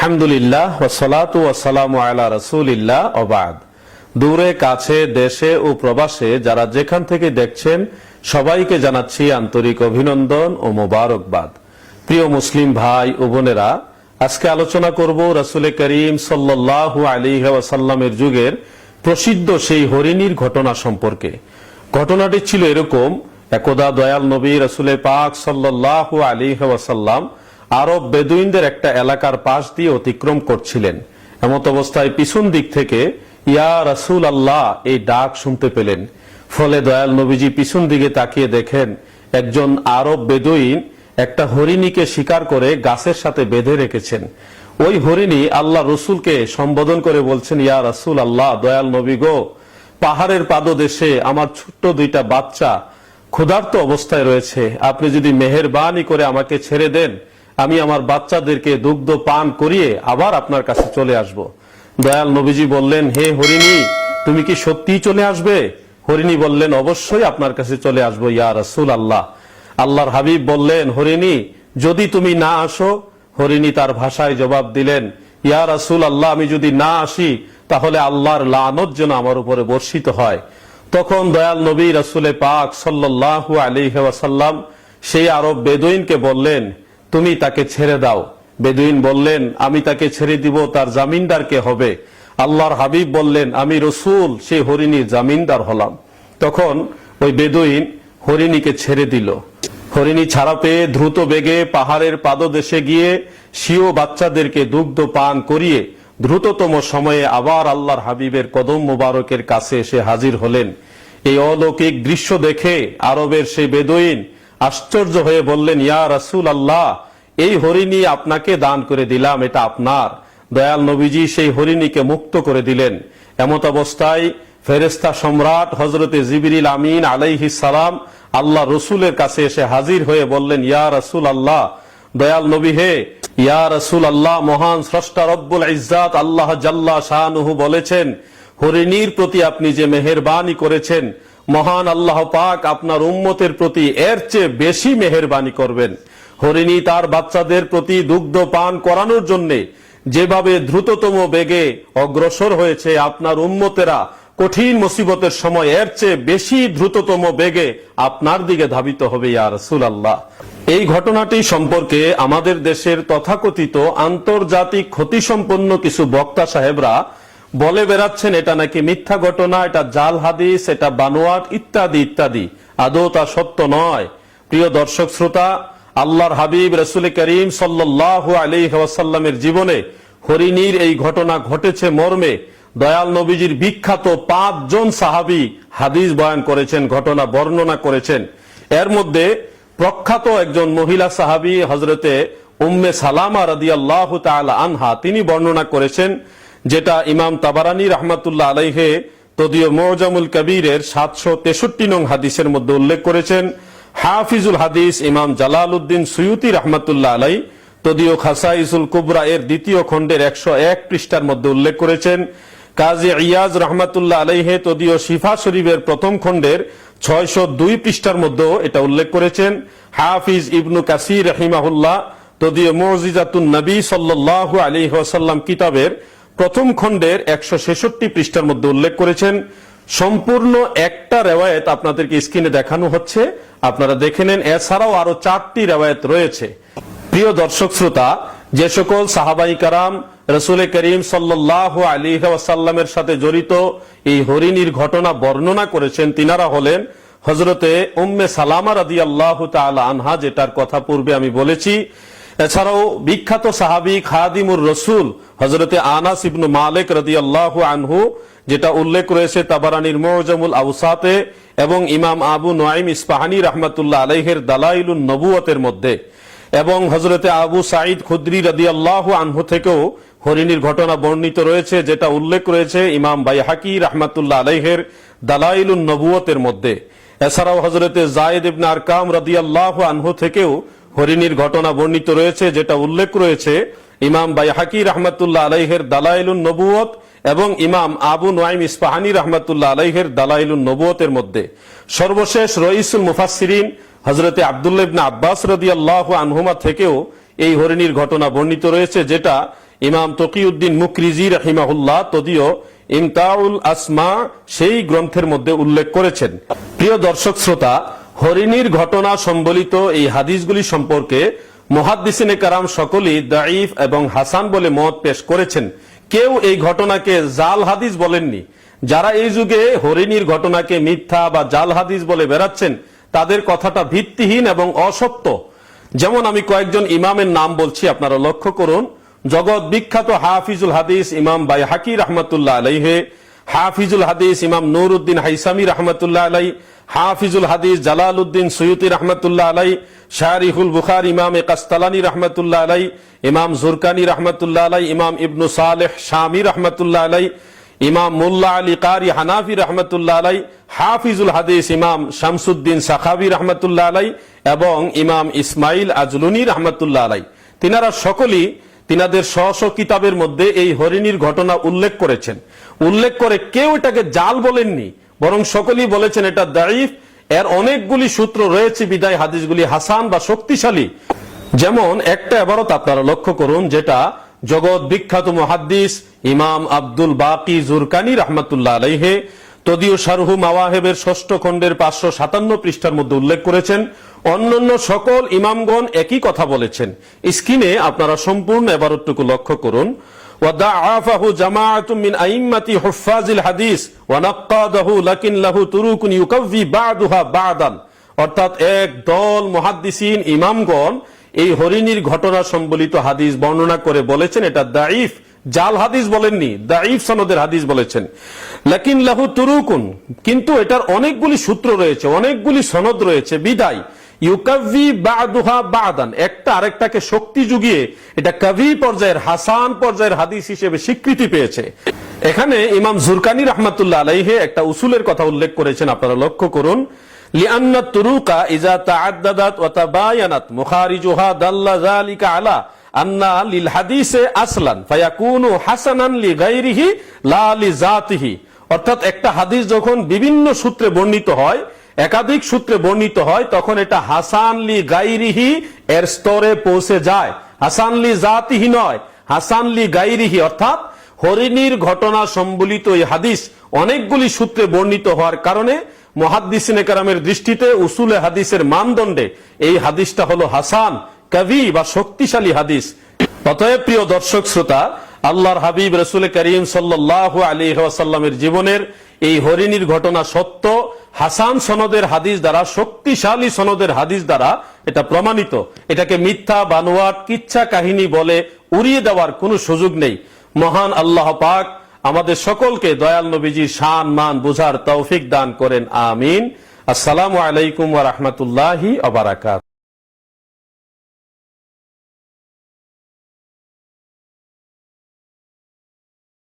আলহামদুলিল্লাহ ওসালাতু ওয়াসালামু রসুলিল্লাহ অবাদ দূরে, কাছে, দেশে ও প্রবাসে যারা যেখান থেকে দেখছেন, সবাইকে জানাচ্ছি আন্তরিক অভিনন্দন ও মোবারকবাদ। প্রিয় মুসলিম ভাই ও বোনেরা, আজকে আলোচনা করব রসুল করিম সাল্লাহ আলী ওয়াসাল্লামের যুগের প্রসিদ্ধ সেই হরিণীর ঘটনা সম্পর্কে। ঘটনাটি ছিল এরকম, একদা দয়াল নবী রসুলের পাক সাল্লাহ আলী ওয়াসাল্লাম আরব বেদুইনদের একটা এলাকার পাশ দিয়ে অতিক্রম করছিলেন। এমত অবস্থায় পিছন দিক থেকে, ইয়া রাসূল আল্লাহ এই ডাক শুনতে পেলেন। ফলে দয়াল নবীজি পিছন দিকে তাকিয়ে দেখেন, একজন আরব বেদুইন একটা হরিণীকে শিকার করে গাছের সাথে বেঁধে রেখেছেন। ওই হরিণী আল্লাহ রসুলকে সম্বোধন করে বলছেন, ইয়া রাসূল আল্লাহ দয়াল নবী গো, পাহাড়ের পাদদেশে আমার ছোট্ট দুইটা বাচ্চা ক্ষুধার্ত অবস্থায় রয়েছে। আপনি যদি মেহেরবানি করে আমাকে ছেড়ে দেন আমি আমার বাচ্চাদেরকে দুগ্ধ পান করিয়ে আবার আপনার কাছে চলে আসব। দয়াল নবীজি বললেন, হে হরিণী, তুমি কি সত্যিই চলে আসবে? হরিণী বললেন, অবশ্যই আপনার কাছে চলে আসব, ইয়া রাসূল আল্লাহ আল্লাহর হাবিব বললেন, হরিণী, যদি তুমি না আসো? হরিণী তার ভাষায় জবাব দিলেন, ইয়া রাসূল আল্লাহ আমি যদি না আসি, তাহলে আল্লাহর লানত যেন আমার উপরে বর্ষিত হয়। তখন দয়াল নবী রাসূলে পাক সাল্লাল্লাহু আলাইহি ওয়াসাল্লাম সেই আরব বেদুইনকে বললেন তুমি তাকে ছেড়ে দাও। বেদুইন বললেন, আমি তাকে ছেড়ে দিব, তার জামিনদার কে হবে? আল্লাহর হাবিব বললেন, আমি রসুল সেই হরিণীর জামিনদার হলাম। তখন ওই বেদুইন হরিণীকে ছেড়ে দিল। হরিণী ছাড়া পেয়ে দ্রুত বেগে পাহাড়ের পাদদেশে গিয়ে সিও বাচ্চাদেরকে দুগ্ধ পান করিয়ে দ্রুততম সময়ে আবার আল্লাহর হাবিবের কদম মুবারকের কাছে এসে হাজির হলেন। এই অলৌকিক দৃশ্য দেখে আরবের সেই বেদুইন আশ্চর্য হয়ে বললেন, ইয়া রাসূল আল্লাহ এই হরিণী আপনাকে দান করে দিলাম, এটা আপনার। দয়াল নবীজি সেই হরিণীকে মুক্ত করে দিলেন। এমত অবস্থায় ফেরেস্তা সম্রাট হজরতে জিবিরিল আমিন আলাইহি সালাম আল্লাহ রসুলের কাছে এসে হাজির হয়ে বললেন, ইয়া রাসূল আল্লাহ দয়াল নবী হে, ইয়া রাসূল আল্লাহ মহান স্রষ্টা রব্বুল ইজ্জাত আল্লাহ জাল্লা শাহানুহু বলেছেন, হরিণীর প্রতি আপনি যে মেহেরবানি করেছেন মহান আল্লাহ পাক আপনার উম্মতের প্রতি এর চেয়ে বেশি মেহেরবানি করবেন। হরিণী তার বাচ্চাদের প্রতি দুগ্ধ পান করানোর জন্য যেভাবে দ্রুততম বেগে অগ্রসর হয়েছে আপনার উম্মতেরা, কঠিন মুসিবতের সময় এর চেয়ে বেশি দ্রুততম বেগে আপনার দিকে ধাবিত হবে ইয়া রাসূল আল্লাহ এই ঘটনাটি সম্পর্কে আমাদের দেশের তথাকথিত আন্তর্জাতিক ক্ষতিসম্পন্ন কিছু বক্তা সাহেবরা বলে বেড়াচ্ছেন, এটা নাকি মিথ্যা ঘটনা, এটা জাল হাদিস, এটা বানোয়াট, ইত্যাদি ইত্যাদি। আদৌ তা সত্য নয়। প্রিয় দর্শক শ্রোতা, আল্লাহর হাবিব রসুল করিম সাল্লাহ আলী ওয়াসাল্লামের জীবনে হরিণীর এই ঘটনা ঘটেছে মর্মে। দয়াল নবীজির বিখ্যাত পাঁচজন সাহাবি হাদিস বয়ান করেছেন, ঘটনা বর্ণনা করেছেন। এর মধ্যে প্রখ্যাত একজন মহিলা সাহাবি হজরতে উম্মে সালামা রাদি আল্লাহ আনহা, তিনি বর্ণনা করেছেন যেটা ইমাম তাবারানি রহমাতুল্লাহ আলাইহে তদীয় মোজামুল কবিরের সাতশো তেষট্টি নং হাদিসের মধ্যে উল্লেখ করেছেন, হাফিজুল হাদিস ইমাম জালাল উদ্দিন সুয়ুতি রহমাতুল্লাহ আলাই তদীয় খাসাইসুল কুবরা এর দ্বিতীয় খণ্ডের একশো এক পৃষ্ঠার মধ্যে উল্লেখ করেছেন, কাজী ইয়াজ রহমাতুল্লাহ আলাইহে তদীয় শিফা শরীফের প্রথম খণ্ডের ছয়শো দুই পৃষ্ঠার মধ্যেও এটা উল্লেখ করেছেন, হাফিজ ইবনু কাসির রহিমাহুল্লাহ তদীয় মজিজাতুন নবী সাল্লাহ আলী ওয়াসাল্লাম কিতাবের প্রথম খণ্ডের একশো ছেষট্টি পৃষ্ঠার মধ্যে উল্লেখ করেছেন, সম্পূর্ণ একটা রেওয়ায়ত আপনাদেরকে স্ক্রিনে দেখানো হচ্ছে। আপনারা দেখে নেন, এছাড়াও আরও চারটি রেওয়ায়ত রয়েছে। প্রিয় দর্শক শ্রোতা, যে সকল সাহাবাই কারাম রসুল করিম সাল্লাহ আলী ওয়াসাল্লামের সাথে জড়িত এই হরিণীর ঘটনা বর্ণনা করেছেন, তিনারা হলেন হজরতে উম্মে সালামা রাদি আল্লাহ আনহা, যেটার কথা পূর্বে আমি বলেছি। এছাড়াও বিখ্যাত সাহাবি খাদিমুর রসুল হজরতে আনাস ইবনু মালিক রদি আল্লাহ আনহু, যেটা উল্লেখ রয়েছে তাবারানির মোজামুল আউসাতে এবং ইমাম আবু নোয়াইম ইস্পাহানি রহমতুল্লাহ আলহের দালাইলুন নবুয়তের মধ্যে। এবং হজরতে আবু সাঈদ খুদ্রি রদি আল্লাহ আনহু থেকেও হরিণীর ঘটনা বর্ণিত রয়েছে, যেটা উল্লেখ রয়েছে ইমাম বাইহাকি রহমতুল্লাহ আলহের দালাইলুন নবুয়তের মধ্যে। এছাড়াও হজরতে জায়দ ইবনে আরকাম রদি আল্লাহ আনহু থেকেও হরিণীর ঘটনা বর্ণিত রয়েছে, যেটা উল্লেখ রয়েছে, ইমাম বাইহাকি রহমতুল্লাহ আলাইহের দালাইলুন নবুয়ত এবং ইমাম আবু নোয়াইম ইস্পাহানি রহমতুল্লাহ আলাইহের দালাইলুন নবুয়তের মধ্যে। সর্বশেষ রইসুল মুফাসিরিন হজরতে আবদুল্লাহ ইবনে আব্বাস রদি আল্লাহ আনহুমা থেকেও এই হরিণীর ঘটনা বর্ণিত রয়েছে, যেটা ইমাম তকিউদ্দিন মুকরিজি রাহিমাহুল্লাহ তদীয় ইমতাউল আসমা সেই গ্রন্থের মধ্যে উল্লেখ করেছেন। প্রিয় দর্শক শ্রোতা হরিণীর ঘটনা সম্বলিত এই হাদিসগুলি সম্পর্কে মহাদ্দিসিনে কারাম সকলেই দাইফ এবং হাসান বলে মত পেশ করেছেন। কেউ এই ঘটনাকে জাল হাদিস বলেননি। যারা এই যুগে হরিণীর ঘটনাকে মিথ্যা বা জাল হাদিস বলে বেড়াচ্ছেন, তাদের কথাটা ভিত্তিহীন এবং অসত্য। যেমন আমি কয়েকজন ইমামের নাম বলছি, আপনারা লক্ষ্য করুন। জগৎ বিখ্যাত হাফিজুল হাদিস ইমাম বাই হাকি রহমতুল্লাহ আলাইহে হাফিজুল হাদিস ইমাম নুরুদ্দিন হাইসামি রহমতুল্লাহ আলাই হাফিজুল হাদিস জালাল উদ্দিন সৈয়দি রহমতুল্লাহ আলাই শাহরিহুল বুখার ইমাম কাস্তালানি রহমতুল্লাহ আলাই ইমাম জুরকানি রহমতুল্লাহ আলাই ইমাম ইবনু সালেহ শামি রহমতুল্লাহ আলাই ইমাম মুল্লা আলী কারি হানাফি রহমতুল্লাহ আলাই হাফিজুল হাদিস ইমাম শামসুদ্দিন সাখাবি রহমতুল্লাহ আলাই এবং ইমাম ইসমাইল আজলুনি রহমতুল্লাহ আলাই তিনারা সকলেই তিনাদের স্ব কিতাবের মধ্যে এই হরিণীর ঘটনা উল্লেখ করেছেন। উল্লেখ করে কেউ এটাকে জাল বলেননি, বরং সকলেই বলেছেন এটা দাইফ এর অনেকগুলি সূত্র রয়েছে বিদায় হাদিসগুলি হাসান বা শক্তিশালী। যেমন একটা এবারত আপনারা লক্ষ্য করুন, যেটা জগৎ বিখ্যাত মহাদ্দিস ইমাম আব্দুল বাকি জুরকানি রহমতুল্লাহ আলাইহে তদীয় শারহু মাওয়াহেবের ষষ্ঠ খণ্ডের পাঁচশো সাতান্ন পৃষ্ঠার মধ্যে উল্লেখ করেছেন অন্যান্য সকল ইমামগণ একই কথা বলেছেন স্ক্রিনে আপনারা সম্পূর্ণ এবারটুকু লক্ষ্য করুন وضعفه جماعة من أئمة حفاظ الحديث ونقاده لكن له طرق يكفي بعضها بعضا অর্থাৎ এক দল মহাদ্দিসিন ইমামগণ এই হরিণীর ঘটনা সম্বলিত হাদিস বর্ণনা করে বলেছেন এটা দাইফ জাল হাদিস বলেননি, দাঈফ সনদের হাদিস বলেছেন। লাকিন লাহু তুরুকুন, কিন্তু এটার অনেকগুলি সূত্র রয়েছে, অনেকগুলি সনদ রয়েছে, বিদায়। হিসেবে স্বীকৃতি পেয়েছে। এখানে ইমাম একটা উসুলের কথা উল্লেখ করেছেন, আপনারা লক্ষ্য করুন। লিআন্না তুরুকা ইজা মুখারিজুহা দাল্লা আলা আন্না লিল হাদিসে আসলান, ফায়াকুনু হাসানান লি গাইরিহি লা লি জাতিহি অর্থাৎ একটা হাদিস যখন বিভিন্ন সূত্রে বর্ণিত হয়, একাধিক সূত্রে বর্ণিত হয়, তখন এটা হাসান লি গাইরিহি এর স্তরে পৌঁছে যায়। হাসান লি জাতিহি নয়, হাসান লি গাইরিহি অর্থাৎ হরিণীর ঘটনা সম্বলিত এই হাদিস অনেকগুলি সূত্রে বর্ণিত হওয়ার কারণে মহাদ্দিসিনে কারামের দৃষ্টিতে উসুলে হাদিসের মানদণ্ডে এই হাদিসটা হলো হাসান। কবি বা শক্তিশালী হাদিস। অতএব প্রিয় দর্শক শ্রোতা, আল্লাহর হাবিব রসুল করিম সাল্লাহ আলী ওয়াসাল্লামের জীবনের এই হরিণীর ঘটনা সত্য, হাসান সনদের হাদিস দ্বারা, শক্তিশালী সনদের হাদিস দ্বারা এটা প্রমাণিত। এটাকে মিথ্যা, বানোয়াট, কিচ্ছা কাহিনী বলে উড়িয়ে দেওয়ার কোনো সুযোগ নেই। মহান আল্লাহ পাক আমাদের সকলকে দয়াল নবীজির শান, মান বুঝার তৌফিক দান করেন। আমিন। আসসালামু আলাইকুম ওয়া রাহমাতুল্লাহি